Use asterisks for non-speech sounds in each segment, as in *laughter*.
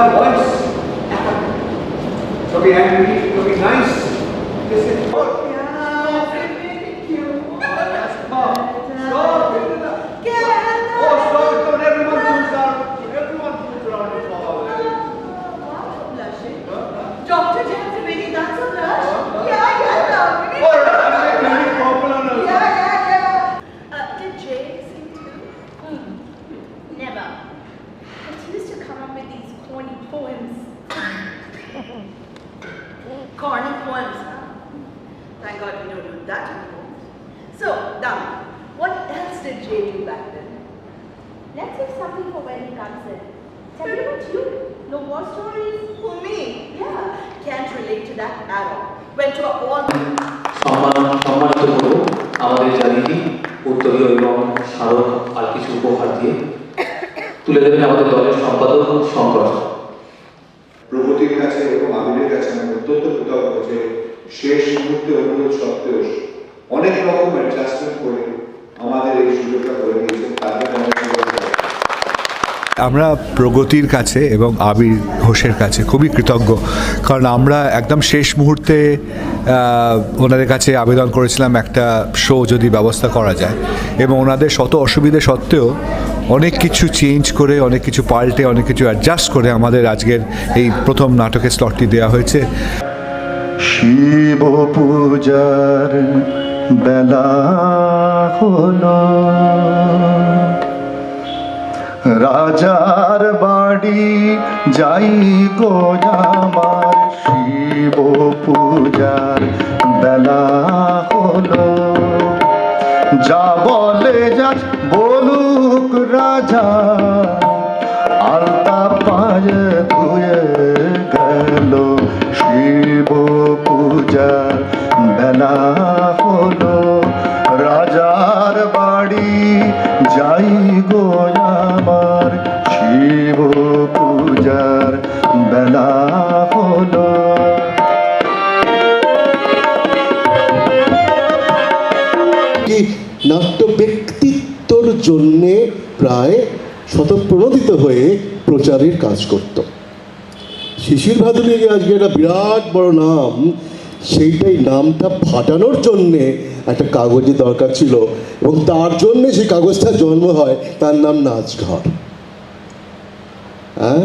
a voice, be angry, to be nice. That at all. Went to a all সম্মান সম্মানিত করব আমাদের জাতিটি উত্তরীয় এবং স্মারক আর কিছু উপহার দিয়ে তুলে দেবেন আমাদের দলের সম্পাদক শঙ্কর। প্রগতির কাছে এবং আমিরের কাছে আমি অত্যন্ত কৃতজ্ঞ যে শেষ মুহূর্তে অনুরোধ সত্ত্বেও অনেক রকম অ্যাডজাস্টমেন্ট করে আমাদের এই সুযোগটা করে আমরা প্রগতির কাছে এবং আবির ঘোষের কাছে খুবই কৃতজ্ঞ। কারণ আমরা একদম শেষ মুহূর্তে ওনাদের কাছে আবেদন করেছিলাম একটা শো যদি ব্যবস্থা করা যায়। এবং ওনাদের শত অসুবিধে সত্ত্বেও অনেক কিছু চেঞ্জ করে, অনেক কিছু পাল্টে, অনেক কিছু অ্যাডজাস্ট করে আমাদের আজকের এই প্রথম নাটকের স্লটটি দেওয়া হয়েছে। শিব পূজার বেলা হলো। রাজার বাড়ি যাই গো আমার শিব পূজার বেলা হলো। যা বলে যা বলুক রাজা, আলতা পায়ে ধুয়ে গেল শিব পূজার বেলা হলো। রাজার বাড়ি যাই গো নাট্য ব্যক্তিত্বর জন্যে প্রায় শতপ্রণোদিত হয়ে প্রচারের কাজ করত। শিশির ভাদুরী যে আজকে একটা বিরাট বড় নাম, সেইটাই নামটা ফাটানোর জন্যে একটা কাগজের দরকার ছিল এবং তার জন্যে সেই কাগজটা জন্ম হয়, তার নাম নাচঘর। হ্যাঁ?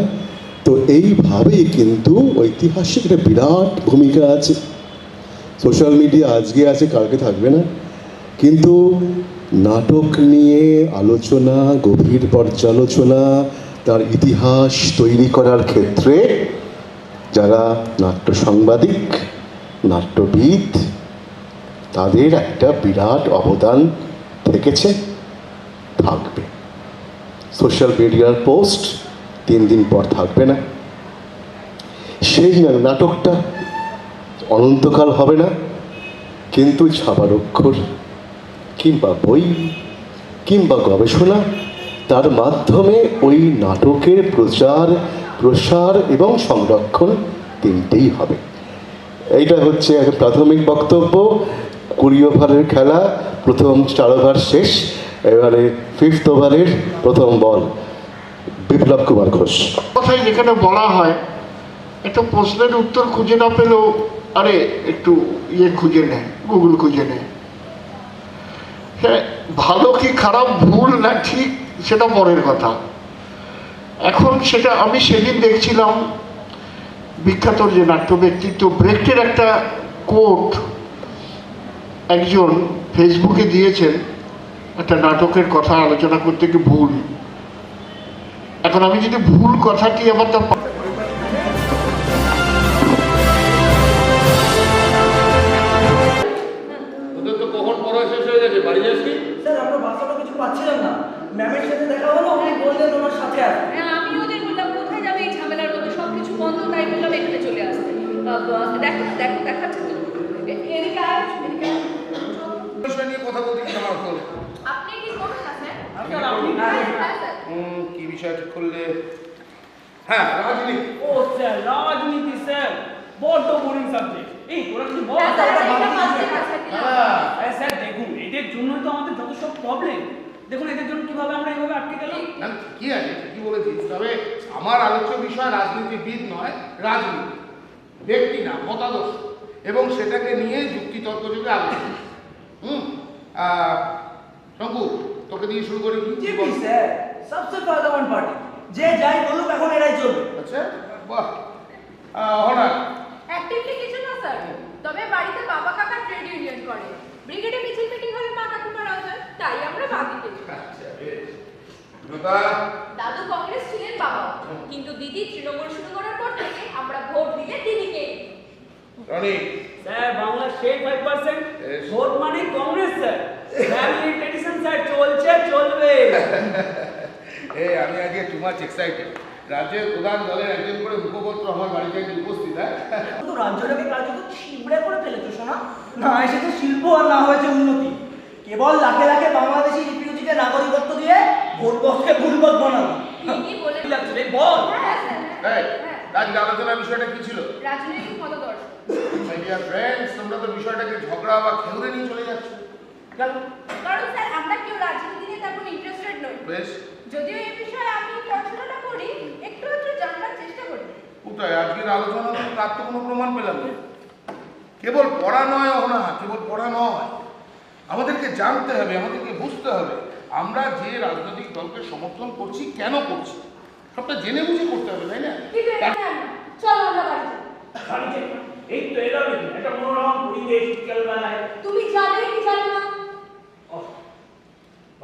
তো এইভাবেই কিন্তু ঐতিহাসিক একটা বিরাট ভূমিকা আছে। সোশ্যাল মিডিয়া আজকে আছে, কালকে থাকবে না। কিন্তু নাটক নিয়ে আলোচনা, গভীর পর্যালোচনা, তার ইতিহাস তৈরি করার ক্ষেত্রে যারা নাট্য সাংবাদিক, নাট্যবিদ, তাদের একটা বিরাট অবদান থেকেছে, থাকবে। সোশ্যাল মিডিয়ার পোস্ট তিন দিন পর থাকবে না। সেই নাটকটা অনন্তকাল হবে না, কিন্তু ছাপার অক্ষর কিংবা বই কিংবা গবেষণা তার মাধ্যমে ওই নাটকের প্রচার, প্রসার এবং সংরক্ষণ তিনটেই হবে। এইটা হচ্ছে এক প্রাথমিক বক্তব্য। কুড়ি ওভারের খেলা, প্রথম চার ওভার শেষ, এবারে ফিফথ ওভারের প্রথম বল। বিপ্লব কুমার ঘোষ। কথাই যেখানে বলা হয়, একটা প্রশ্নের উত্তর খুঁজে না পেলেও, আরে, একটু ইয়ে খুঁজে নেয় গুগল খুঁজে নেয় হ্যাঁ ভালো কি খারাপ, ভুল না ঠিক, সেটা পরের কথা। এখন সেটা আমি সেদিন দেখছিলাম, বিখ্যাত যে নাট্য ব্যক্তিত্ব ব্রেক্টের একটা কোট একজন ফেসবুকে দিয়েছেন, একটা নাটকের কথা আলোচনা করতে গিয়ে ভুল। এখন আমি যদি ভুল কথাটি আবার তার তোদের তো কখন পড়া শেষ হয়ে বাড়ি যাসনি স্যার আমরা বাসাটা কিছু পাচ্ছিলাম না। ম্যামের সাথে দেখা হলো? উনি বললেন ওনার সাথে আসবে হ্যাঁ আমি ওদের কোথায় যাবে এই ঝামেলার সব কিছু বন্ধ তাই বললাম এখানে চলে আসতে। আহ, দেখো দেখো দেখাচ্ছে এদিকে আয় এদিকে বিষয় নিয়ে কথা বলতে গেলে আমার আপনি কি করুন না স্যার স্যার, আপনি হ্যাঁ, হ্যাঁ, স্যার। কি বিষয় ঠিক করলে হ্যাঁ রাজনীতি। ও স্যার রাজনীতি স্যার বড্ড বোরিং সাবজেক্ট এই তোরা কিছু বল হ্যাঁ, স্যার। আরে স্যার দেখুন এদের জন্যই তো আমাদের যত সব প্রবলেম দেখুন এদের জন্য কীভাবে আমরা এইভাবে আটকে গেলাম? না, ঠিকই আছে? ঠিকই বলেছিস। তবে আমার আলোচ্য বিষয় রাজনীতিবিদ নয় রাজনীতি। ব্যক্তি না মতাদর্শ। এবং সেটাকে নিয়ে যুক্তি যুক্তিতর্ক যুগে আলোচনা। হুম? আহ, শঙ্কু তোকে দিয়ে শুরু করি। কি স্যার। সবচেয়ে ফায়দামান পার্টি। যে যাই বলুক এখন এরাই চলবে। আচ্ছা বাহ। হঠাৎ অ্যাক্টিভলি কিছু না স্যার তবে বাড়িতে বাবা কাকা ট্রেড ইউনিয়ন করে। ব্রিগেডে মিছিল মিটিং হলে মা কাকিমারাও যায় তাই আমরা বাদিকে আচ্ছা বেশ। দাদু কংগ্রেস ছিলেন বাবা কিন্তু দিদি তৃণমূল শুরু করার পর থেকে আমরা ভোট দিলে দিদিকে। রনি? স্যার বাংলা সেই ফাইভ পার্সেন্ট. ভোট মানে Congress sir. Family tradition sir চলছে চলবে। *laughs* মাচ এক্সাইটেড রাজ্যের প্রধান দলের একজন করে মুখপত্র আমার বাড়িতে আজকে উপস্থিত হ্যাঁ? তো রাজ্যটাকে কার্যত ছিবড়ে করে ফেলেছো শোনা না এসেছে শিল্প আর না হয়েছে উন্নতি। কেবল লাখে লাখে বাংলাদেশি রিফিউজিকে নাগরিকত্ব দিয়ে ভোট বক্সকে ভুলবত বানানো। ঠিকই বলে কি লাগছে রে? বল। হ্যাঁ এই হ্যাঁ। আজকে আলোচনার বিষয়টা কি ছিল? রাজনৈতিক মতদর্শ মাই ডিয়ার ফ্রেন্ডস তোমরা তো বিষয়টাকে ঝগড়া বা খেউরে নিয়ে চলে যাচ্ছ। কেন কারণ স্যার আমরা কেউ রাজনীতি তেমন ইন্টারেস্টেড নই বেশ। যদিও এই বিষয়ে আমি পড়াশোনাটা করি একটু একটু জানবার চেষ্টা করি। কোথায় আজকের আলোচনা তো তার তো কোনো প্রমাণ পেলাম না। কেবল পড়া নয় না কেবল পড়া নয়। আমাদেরকে জানতে হবে আমাদেরকে বুঝতে হবে আমরা যে রাজনৈতিক দলকে সমর্থন করছি কেন করছি? সবটা জেনে বুঝে করতে হবে তাই না? চলো আমরা বাড়ি যাই। এই তো এলাম একটা মনোরম পরিবেশ বিকেল তুমি যাবে কি যাবে না?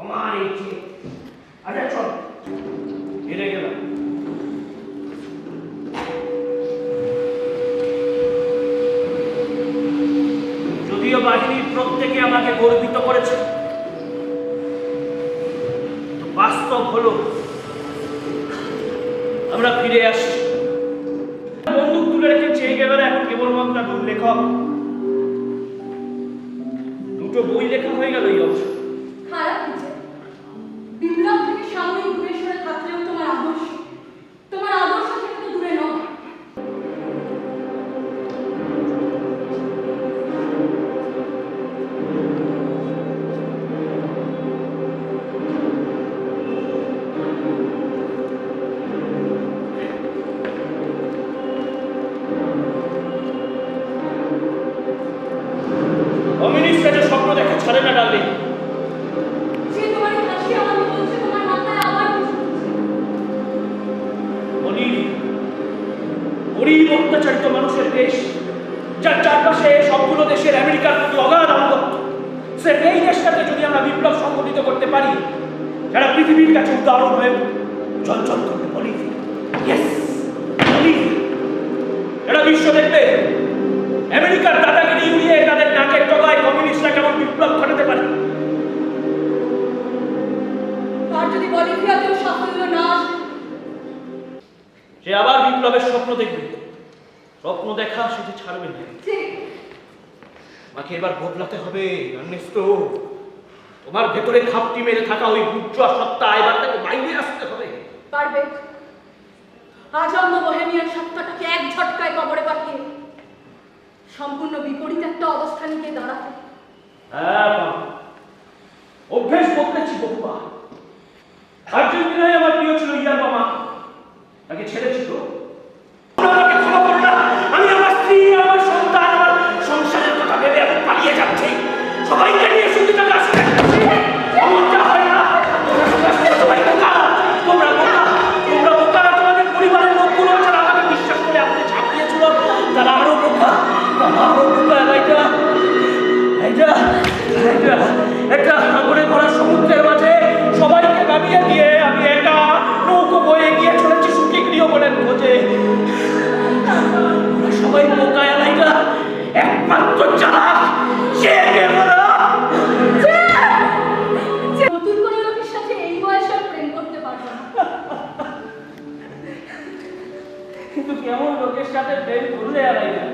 আমার এই আচ্ছা চল। হেরে গেলাম। যদিও বাহিনীর প্রত্যেকে আমাকে গর্বিত করেছে বাস্তব হলো, আমরা ফিরে আসছি। বন্দুক তুলে রেখে চেয়ে গেল এখন কেবলমাত্র এখন লেখক, দুটো বই লেখা হয়ে গেল এই অবশ্য খারাপ কিছু এরা বিশ্ব দেখবে। আমেরিকার দাদাগিরি উড়িয়ে তাদের নাকের টগায় কমিউনিস্টরা কেমন বিপ্লব ঘটাতে পারে? আর যদি বলিভিয়াতেও সাফল্য না সে আবার বিপ্লবের স্বপ্ন দেখবে। স্বপ্ন দেখা সেটি ছাড়বে না। আমাকে এবার বদলাতে হবে তোমার ভেতরে খাপটি মেরে থাকা ওই বুর্জুয়া সত্তা এবার তাকে বাইরে আসতে হবে। পারবে। আজন্ম বোহেমিয়ান সত্তাটাকে এক ঝটকায় কবরে পাঠিয়ে সম্পূর্ণ বিপরীত একটা অবস্থানে গিয়ে দাঁড়াতে। হ্যাঁ। অভ্যেস বদলেছি বহুবার। আর্জেন্টিনায় আমার প্রিয় ছিল ইয়ার বাবা তাকে ছেড়েছিল না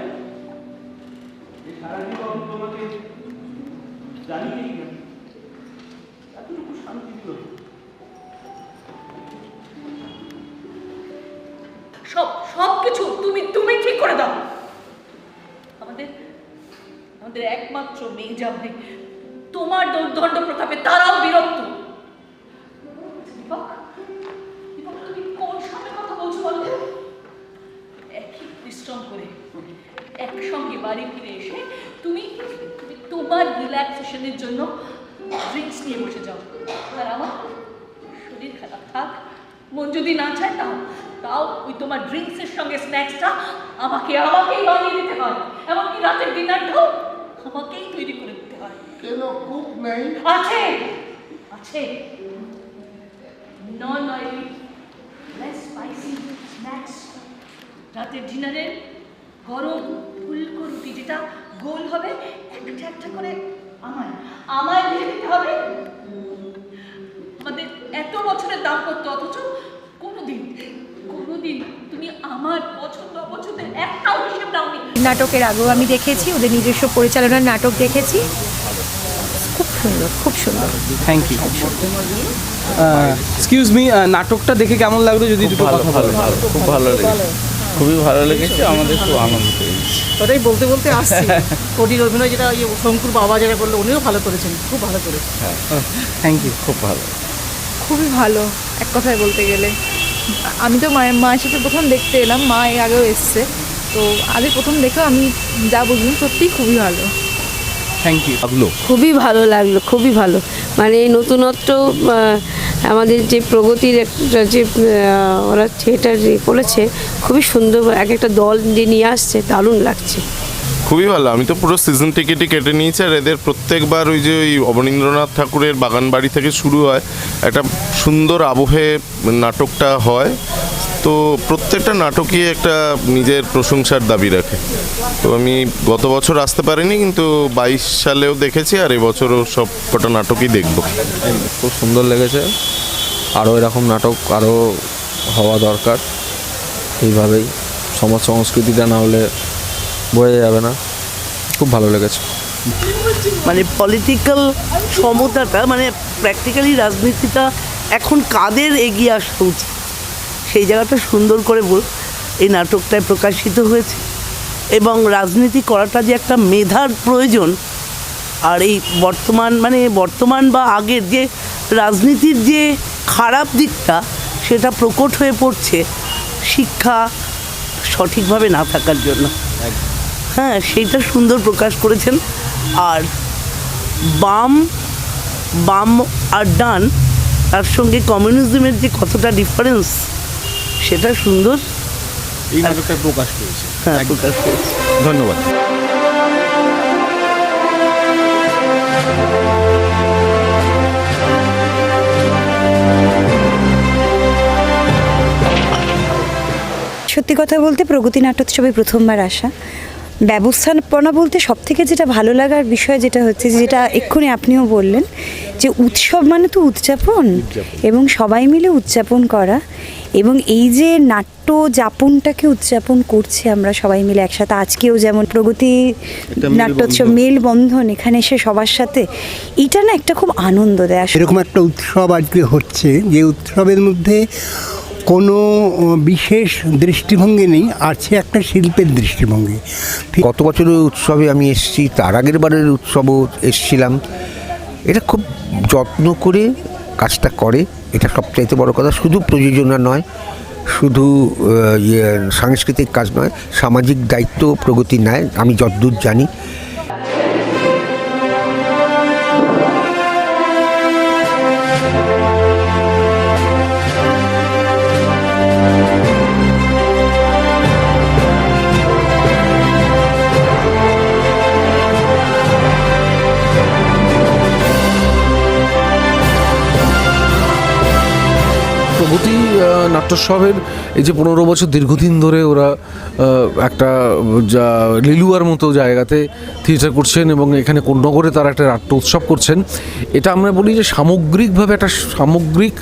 সারা জীবন তোমাকে না শান্তি দিল সব সব কিছু তুমি তুমি ঠিক করে দাও। আমাদের আমাদের একমাত্র মেয়ে যা তোমার দুর্দণ্ড প্রতাপে তারাও বিরক্ত। ওই তোমার ড্রিঙ্কসের সঙ্গে স্ন্যাক্সটা আমাকে আমাকেই বানিয়ে দিতে হয়। এমনকি রাতের ডিনারটাও আমাকেই তৈরি করে দিতে হয়। কেন? কুক নেই? আছে। আছে। Non oily less spicy snacks রাতের ডিনারে গরম ফুলকো রুটি যেটা গোল হবে একটা একটা করে আমায় আমায় দিয়ে দিতে হবে। আমাদের এত বছরের দাম করতো অথচ কোনোদিন তুমি আমার পছন্দ অপছন্দের একটাও হিসেব দাওনি। নাটকের আগেও আমি দেখেছি ওদের নিজস্ব পরিচালনার নাটক দেখেছি। খুব সুন্দর খুব সুন্দর। থ্যাংক ইউ এক্সকিউজ মি নাটকটা দেখে কেমন লাগল যদি দুটো কথা বলো খুব ভালো লেগেছে। খুবই ভালো লেগেছে আমাদের খুব আনন্দ পেয়েছি ওটাই বলতে বলতে আসছি। কোটির অভিনয় যেটা ইয়ে শঙ্কুর বাবা যেটা করল উনিও ভালো করেছেন খুব ভালো করেছেন। থ্যাংক ইউ খুব ভালো। খুবই ভালো এক কথায় বলতে গেলে। আমি তো মায়ের মায়ের সাথে প্রথম দেখতে এলাম মা এর আগেও এসছে। তো আগে প্রথম দেখেও আমি যা বুঝলাম সত্যিই খুবই ভালো। থ্যাংক ইউ লাগল খুবই ভালো লাগল খুবই ভালো। মানে এই নতুনত্ব আমাদের যে প্রগতির একটা যে ওরা থিয়েটার করেছে খুবই সুন্দর এক একটা দল যে নিয়ে আসছে দারুণ লাগছে। খুবই ভালো। আমি তো পুরো সিজন টিকিটই কেটে নিয়েছি আর এদের প্রত্যেকবার ওই যে ওই অবনীন্দ্রনাথ ঠাকুরের বাগান বাড়ি থেকে শুরু হয়, একটা সুন্দর আবহে নাটকটা হয়। তো প্রত্যেকটা নাটকই একটা নিজের প্রশংসার দাবি রাখে। তো আমি গত বছর আসতে পারিনি কিন্তু বাইশ সালেও দেখেছি আর এবছরও সব কটা নাটকই দেখব। খুব সুন্দর লেগেছে। আরও এরকম নাটক আরও হওয়া দরকার। এইভাবেই সমাজ সংস্কৃতিটা না হলে বোঝা যাবে না। খুব ভালো লেগেছে। মানে পলিটিক্যাল সমতাটা মানে প্র্যাকটিক্যালি রাজনীতিটা এখন কাদের এগিয়ে আসা উচিত? সেই জায়গাটা সুন্দর করে বল। এই নাটকটায় প্রকাশিত হয়েছে। এবং রাজনীতি করাটা যে একটা মেধার প্রয়োজন আর এই বর্তমান মানে বর্তমান বা আগের যে রাজনীতির যে খারাপ দিকটা সেটা প্রকট হয়ে পড়ছে শিক্ষা সঠিকভাবে না থাকার জন্য। হ্যাঁ সেইটা সুন্দর প্রকাশ করেছেন। আর বাম বাম আর ডান তার সঙ্গে কমিউনিজমের যে কতটা ডিফারেন্স সেটা সুন্দর এই প্রকাশ পেয়েছে হ্যাঁ প্রকাশ ধন্যবাদ। সত্যি কথা বলতে প্রগতি নাট্যোৎসবে প্রথমবার আসা। ব্যবস্থাপনা বলতে সব থেকে যেটা ভালো লাগার বিষয় যেটা হচ্ছে যেটা এক্ষুনি আপনিও বললেন যে উৎসব মানে তো উদযাপন এবং সবাই মিলে উদযাপন করা এবং এই যে নাট্য যাপনটাকে উদযাপন করছি আমরা সবাই মিলে একসাথে আজকেও যেমন প্রগতি নাট্যোৎসব মেলবন্ধন এখানে এসে সবার সাথে এটা না একটা খুব আনন্দ দেয়। এরকম একটা উৎসব আজকে হচ্ছে যে উৎসবের মধ্যে কোনো বিশেষ দৃষ্টিভঙ্গি নেই আছে একটা শিল্পের দৃষ্টিভঙ্গি। গত বছরের উৎসবে আমি এসেছি, তার আগের বারের উৎসবও এসেছিলাম। এটা খুব যত্ন করে কাজটা করে, এটা সবচাইতে বড় কথা। শুধু প্রযোজনা নয়, শুধু ইয়ে সাংস্কৃতিক কাজ নয়, সামাজিক দায়িত্ব প্রগতি নেয়, আমি যতদূর জানি। নাট্যোৎসবের এই যে পনেরো বছর দীর্ঘদিন ধরে ওরা একটা যা লিলুয়ার মতো জায়গাতে থিয়েটার করছেন এবং এখানে কোন্নগরে তারা একটা নাট্য উৎসব করছেন। এটা আমরা বলি যে সামগ্রিকভাবে একটা সামগ্রিক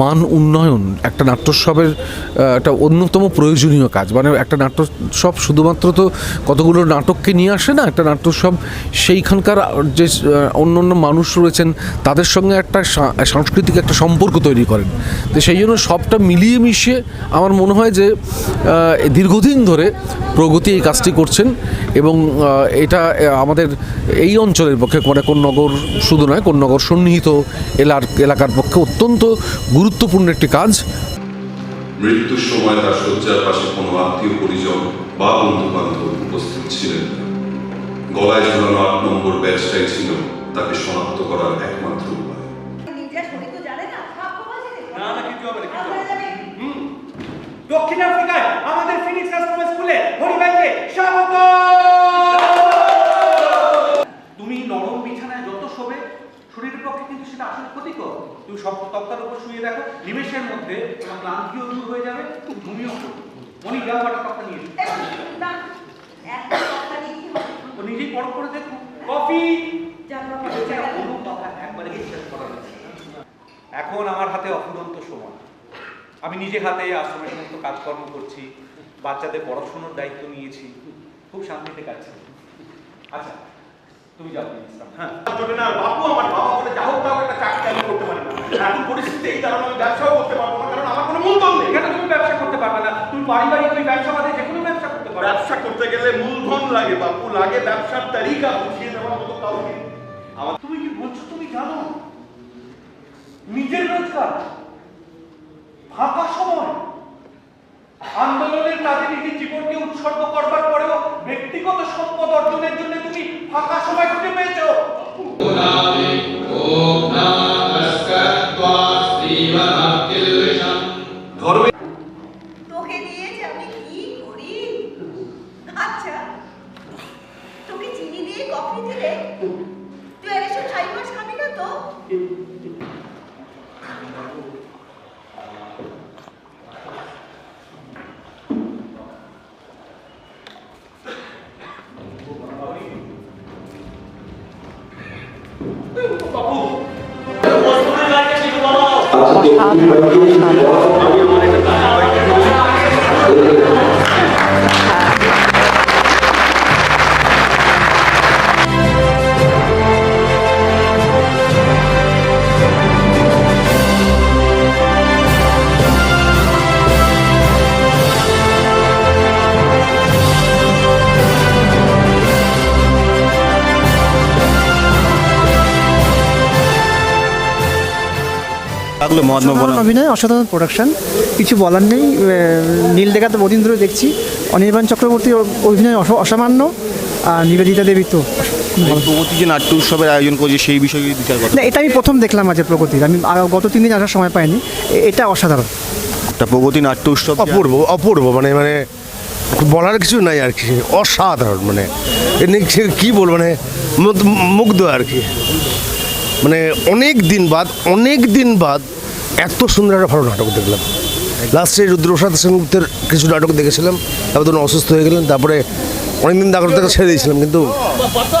মান উন্নয়ন, একটা নাট্যোৎসবের একটা অন্যতম প্রয়োজনীয় কাজ। মানে একটা নাট্যোৎসব শুধুমাত্র তো কতগুলো নাটককে নিয়ে আসে না, একটা নাট্যোৎসব সেইখানকার যে অন্য অন্য মানুষ রয়েছেন, তাদের সঙ্গে একটা সাংস্কৃতিক একটা সম্পর্ক তৈরি করেন। তো সেই জন্য সবটা মিলিয়ে মিশিয়ে আমার মনে হয় যে দীর্ঘদিন ধরে প্রগতি এই কাজটি করছেন এবং এটা আমাদের এই অঞ্চলের পক্ষে মানে কোন্নগর শুধু নয়, কোন্নগর সন্নিহিত এলার, এলাকার পক্ষে অত্যন্ত গুরুত্বপূর্ণ একটি কাজ। মৃত্যুর সময় তার শয্যার পাশে কোনো আত্মীয় পরিজন বা বন্ধু বান্ধব উপস্থিত ছিলেন গলায় ঝুলানো আট নম্বর ব্যাচটাই ছিল তাকে শনাক্ত করার একমাত্র দক্ষিণ আফ্রিকায় আমাদের ফিনিক্স আশ্রম স্কুলে হরিভাইকে স্বাগত। তুমি নরম বিছানায় যত শোবে শরীরের পক্ষে কিন্তু সেটা আসলে ক্ষতিকর। তুমি সব তক্তার উপর শুয়ে দেখো নিমেষের মধ্যে তোমার ক্লান্তিও দূর হয়ে যাবে ঘুমিয়েও পড়বে। মনি যাও একটা তক্তা নিয়ে। ও নিজেই পড় করে দেখো। কফি! কোনো কথা একবারে বিশ্বাস করা এখন আমার হাতে অফুরন্ত সময়। আমি নিজে হাতে আশ্রমের সমস্ত কাজকর্ম করছি বাচ্চাদের পড়াশোনার দায়িত্ব নিয়েছি খুব শান্তিতে কাটছে। আচ্ছা তুমি যাও হ্যাঁ। না বাপু আমার বাবা বলে যা হোক একটা চাকরি আমি করতে পারি না। এখন পরিস্থিতি এই কারণে আমি ব্যবসাও করতে পারব না কারণ আমার কোনো মূলধন নেই। এখানে তুমি ব্যবসা করতে পারবে না? তুমি পারিবারিক ওই ব্যবসা বাদে যে কোনো ব্যবসা করতে পারবে। ব্যবসা করতে গেলে মূলধন লাগে বাপু লাগে ব্যবসার তালিকা বুঝিয়ে দেওয়ার মতো কাউকে। আমার তুমি কি বলছো তুমি জানো? নিজের রোজগার। ফাঁকা সময়। আন্দোলনের কাজে জীবনকে উৎসর্গ করবার পরেও ব্যক্তিগত সম্পদ অর্জনের জন্য তুমি ফাঁকা সময় খুঁজে পেয়েছ। Makakabot na. লাগল মহাত্মা অসাধারণ অভিনয় অসাধারণ প্রোডাকশন কিছু বলার নেই নীল দেখা তো বহুদিন ধরে দেখছি। অনির্বাণ চক্রবর্তী অভিনয় অস- অসামান্য আর নিবেদিতা দেবী তো প্রগতি যে নাট্য উৎসবের আয়োজন করছে সেই বিষয়ে বিচার কথা না এটা আমি প্রথম দেখলাম আজকে প্রগতির। আমি গত তিন দিন আসার সময় পাইনি। এটা অসাধারণ। একটা প্রগতি নাট্য উৎসব অপূর্ব অপূর্ব মানে মানে বলার কিছু নাই আর কি। অসাধারণ মানে কি- বলব মানে মুগ্ধ আর কি। মানে অনেক দিন বাদ অনেক দিন বাদ এত সুন্দর একটা ভালো নাটক দেখলাম। লাস্টে রুদ্রপ্রসাদ সেনগুপ্তের কিছু নাটক দেখেছিলাম তারপর তখন অসুস্থ হয়ে গেলেন তারপরে অনেকদিন দাগর থেকে ছেড়ে দিয়েছিলাম কিন্তু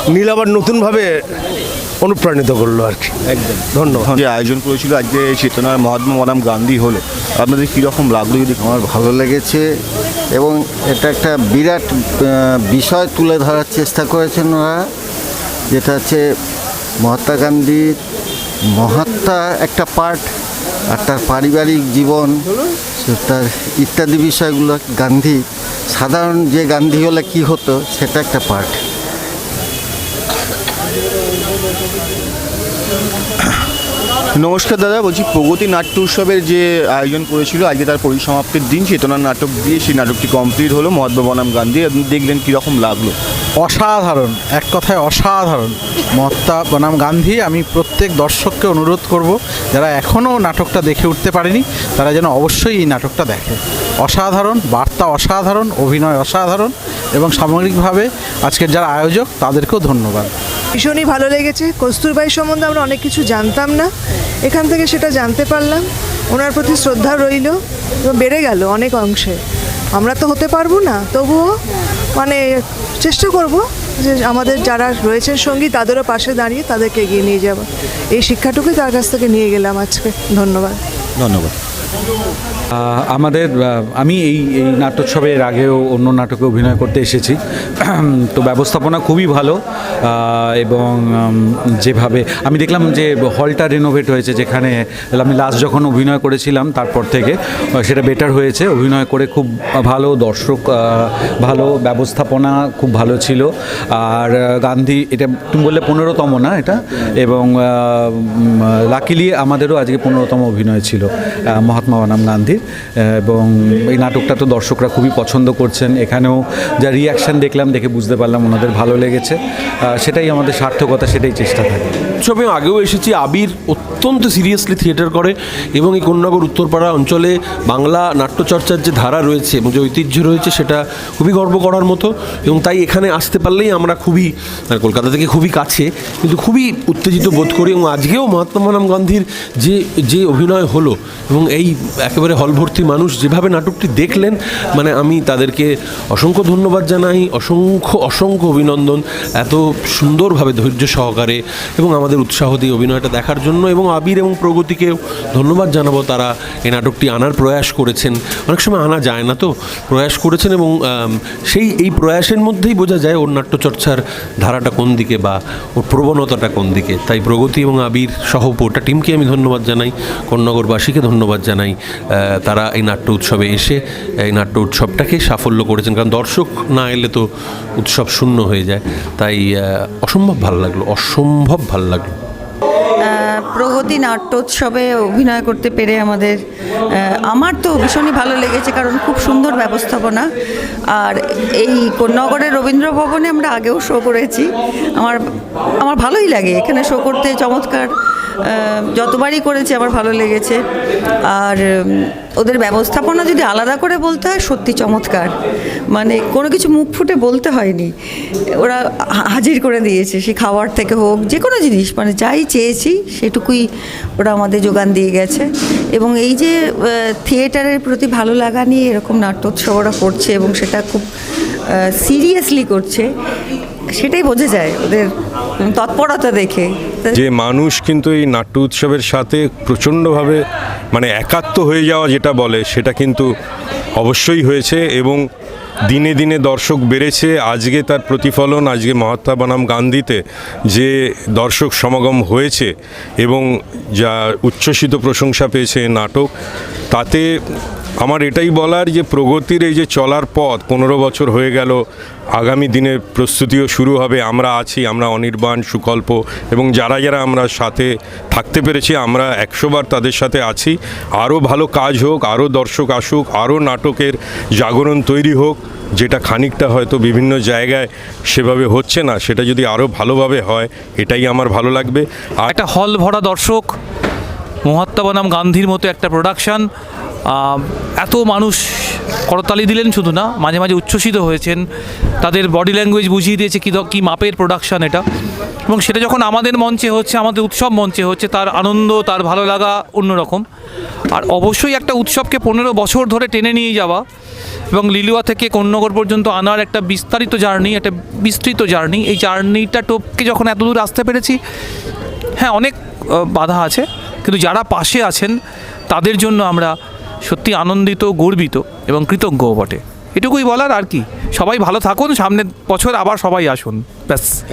নীল আবার নতুনভাবে অনুপ্রাণিত করল আর কি। একদম। ধন্যবাদ। যে আয়োজন করেছিল আজকে চেতনার মহাত্মা মানাম গান্ধী হলো আপনাদের কীরকম লাগল যদি আমার ভালো লেগেছে? এবং এটা একটা বিরাট বিষয় তুলে ধরার চেষ্টা করেছেন ওরা যেটা হচ্ছে মহাত্মা গান্ধীর মহাত্মা একটা পার্ট আর তার পারিবারিক জীবন, তার ইত্যাদি বিষয়গুলো গান্ধী, সাধারণ যে গান্ধী হলে কি হতো সেটা একটা পার্ট নমস্কার দাদা, বলছি প্রগতি নাট্য উৎসবের যে আয়োজন করেছিল, আজকে তার পরিসমাপ্তির দিন চেতনার নাটক দিয়ে সেই নাটকটি কমপ্লিট হলো মহাত্মা বনাম গান্ধী। দেখলেন কীরকম লাগল। অসাধারণ, এক কথায় অসাধারণ। মহাত্মা বনাম গান্ধী, আমি প্রত্যেক দর্শককে অনুরোধ করব, যারা এখনও নাটকটা দেখে উঠতে পারেনি, তারা যেন অবশ্যই এই নাটকটা দেখে। অসাধারণ, বার্তা অসাধারণ, অভিনয় অসাধারণ এবং সামগ্রিকভাবে আজকের যারা আয়োজক, তাদেরকেও ধন্যবাদ। ভীষণই ভালো লেগেছে। কস্তুরবাই সম্বন্ধে আমরা অনেক কিছু জানতাম না। এখান থেকে সেটা জানতে পারলাম। ওনার প্রতি শ্রদ্ধা রইল এবং বেড়ে গেল অনেক অংশে। আমরা তো হতে পারব না, তবুও মানে চেষ্টা করব যে আমাদের যারা রয়েছেন সঙ্গী, তাদেরও পাশে দাঁড়িয়ে তাদেরকে এগিয়ে নিয়ে যাব। এই শিক্ষাটুকুই তার কাছ থেকে নিয়ে গেলাম আজকে। ধন্যবাদ। ধন্যবাদ। আমাদের আমি এই এই নাট্যোৎসবের আগেও অন্য নাটকে অভিনয় করতে এসেছি। *clears throat* তো ব্যবস্থাপনা খুবই ভালো এবং যেভাবে আমি দেখলাম যে হলটা রেনোভেট হয়েছে যেখানে আমি লাস্ট যখন অভিনয় করেছিলাম তারপর থেকে সেটা বেটার হয়েছে। অভিনয় করে খুব ভালো দর্শক ভালো ব্যবস্থাপনা খুব ভালো ছিল। আর গান্ধী এটা তুমি বললে পনেরোতম না এটা? এবং লাকিলি আমাদেরও আজকে পনেরোতম অভিনয় ছিল আহ, মহাত্মা বনাম গান্ধীর এবং এই নাটকটা তো দর্শকরা খুবই পছন্দ করছেন। এখানেও যা রিয়াকশন দেখলাম, দেখে বুঝতে পারলাম ওনাদের ভালো লেগেছে। সেটাই আমাদের সার্থকতা, সেটাই চেষ্টা থাকে। উৎসবে আগেও এসেছি, আবির অত্যন্ত সিরিয়াসলি থিয়েটার করে, এবং এই কন্যাগর উত্তরপাড়া অঞ্চলে বাংলা নাট্যচর্চার যে ধারা রয়েছে, এবং যে ঐতিহ্য রয়েছে, সেটা খুবই গর্ব করার মতো, এবং তাই এখানে আসতে পারলেই আমরা খুবই কলকাতা থেকে খুবই কাছে, কিন্তু খুবই উত্তেজিত বোধ করি, এবং আজকেও মহাত্মা মানব গান্ধীর যে যে অভিনয় হলো, এবং এই একেবারে হল ভর্তি মানুষ যেভাবে নাটকটি দেখলেন মানে আমি তাদেরকে অসংখ্য ধন্যবাদ জানাই, অসংখ্য অসংখ্য অভিনন্দন এত সুন্দরভাবে ধৈর্য সহকারে এবং আমাদের উৎসাহ দিয়ে অভিনয়টা দেখার জন্য এবং আবির এবং প্রগতিকেও ধন্যবাদ জানাব তারা এই নাটকটি আনার প্রয়াস করেছেন। অনেক সময় আনা যায় না তো, প্রয়াস করেছেন এবং সেই, এই প্রয়াসের মধ্যেই বোঝা যায় ওর নাট্যচর্চার ধারাটা কোন দিকে বা ওর প্রবণতাটা কোন দিকে। তাই প্রগতি এবং আবির সহ পুরোটা টিমকে আমি ধন্যবাদ জানাই কন্যাগরবাসীকে ধন্যবাদ জানাই। আহ, তারা এই নাট্য উৎসবে এসে এই নাট্য উৎসবটাকে সাফল্য করেছেন। কারণ দর্শক না এলে তো উৎসব শূন্য হয়ে যায়। তাই অসম্ভব ভালো লাগল অসম্ভব ভালো লাগল। প্রগতি নাট্যোৎসবে অভিনয় করতে পেরে আমাদের আমার তো ভীষণই ভালো লেগেছে কারণ খুব সুন্দর ব্যবস্থাপনা। আর এই নগরের রবীন্দ্র ভবনে আমরা আগেও শো করেছি। আমার আমার ভালোই লাগে এখানে শো করতে চমৎকার যতবারই করেছি, আমার ভালো লেগেছে। আর ওদের ব্যবস্থাপনা যদি আলাদা করে বলতে হয়, সত্যি চমৎকার। মানে কোনো কিছু মুখ ফুটে বলতে হয়নি। ওরা হাজির করে দিয়েছে, সে খাবার থেকে হোক যে কোনো জিনিস। মানে যাই চেয়েছি, সেটুকুই ওরা আমাদের যোগান দিয়ে গেছে। এবং এই যে থিয়েটারের প্রতি ভালো লাগা নিয়ে এরকম নাট্যোৎসব ওরা করছে এবং সেটা খুব সিরিয়াসলি করছে সেটাই বোঝা যায় ওদের তৎপরতা দেখে। যে মানুষ কিন্তু এই নাট্য উৎসবের সাথে প্রচণ্ডভাবে মানে একাত্ম হয়ে যাওয়া যেটা বলে, সেটা কিন্তু অবশ্যই হয়েছে এবং দিনে দিনে দর্শক বেড়েছে। আজকে তার প্রতিফলন, আজকে মহাত্মা বনাম গান্ধীতে যে দর্শক সমাগম হয়েছে এবং যা উচ্ছ্বসিত প্রশংসা পেয়েছে নাটক, তাতে আমার এটাই বলার যে প্রগতির এই যে চলার পথ পনেরো বছর হয়ে গেল আগামী দিনের প্রস্তুতিও শুরু হবে। আমরা আছি, আমরা অনির্বাণ, সুকল্প এবং যারা যারা আমরা সাথে থাকতে পেরেছি, আমরা একশোবার তাদের সাথে আছি। আরও ভালো কাজ হোক, আরও দর্শক আসুক, আরও নাটকের জাগরণ তৈরি হোক, যেটা খানিকটা হয়তো বিভিন্ন জায়গায় সেভাবে হচ্ছে না, সেটা যদি আরও ভালোভাবে হয়, এটাই আমার ভালো লাগবে। আর একটা হল ভরা দর্শক, মহাত্মা বনাম গান্ধীর মতো একটা প্রোডাকশান এত মানুষ করতালি দিলেন শুধু না, মাঝে মাঝে উচ্ছ্বসিত হয়েছেন, তাদের বডি ল্যাঙ্গুয়েজ বুঝিয়ে দিয়েছে কী কী মাপের প্রোডাকশান এটা। এবং সেটা যখন আমাদের মঞ্চে হচ্ছে, আমাদের উৎসব মঞ্চে হচ্ছে, তার আনন্দ, তার ভালো লাগা অন্যরকম। আর অবশ্যই একটা উৎসবকে পনেরো বছর ধরে টেনে নিয়ে যাওয়া এবং লিলুয়া থেকে কন্যগর পর্যন্ত আনার একটা বিস্তারিত জার্নি, একটা বিস্তৃত জার্নি, এই জার্নিটা টোপকে যখন এত দূর আসতে পেরেছি হ্যাঁ অনেক বাধা আছে। কিন্তু যারা পাশে আছেন, তাদের জন্য আমরা সত্যি আনন্দিত, গর্বিত এবং কৃতজ্ঞও বটে। এটুকুই বলার আর কি। সবাই ভালো থাকুন, সামনের বছর আবার সবাই আসুন। ব্যাস।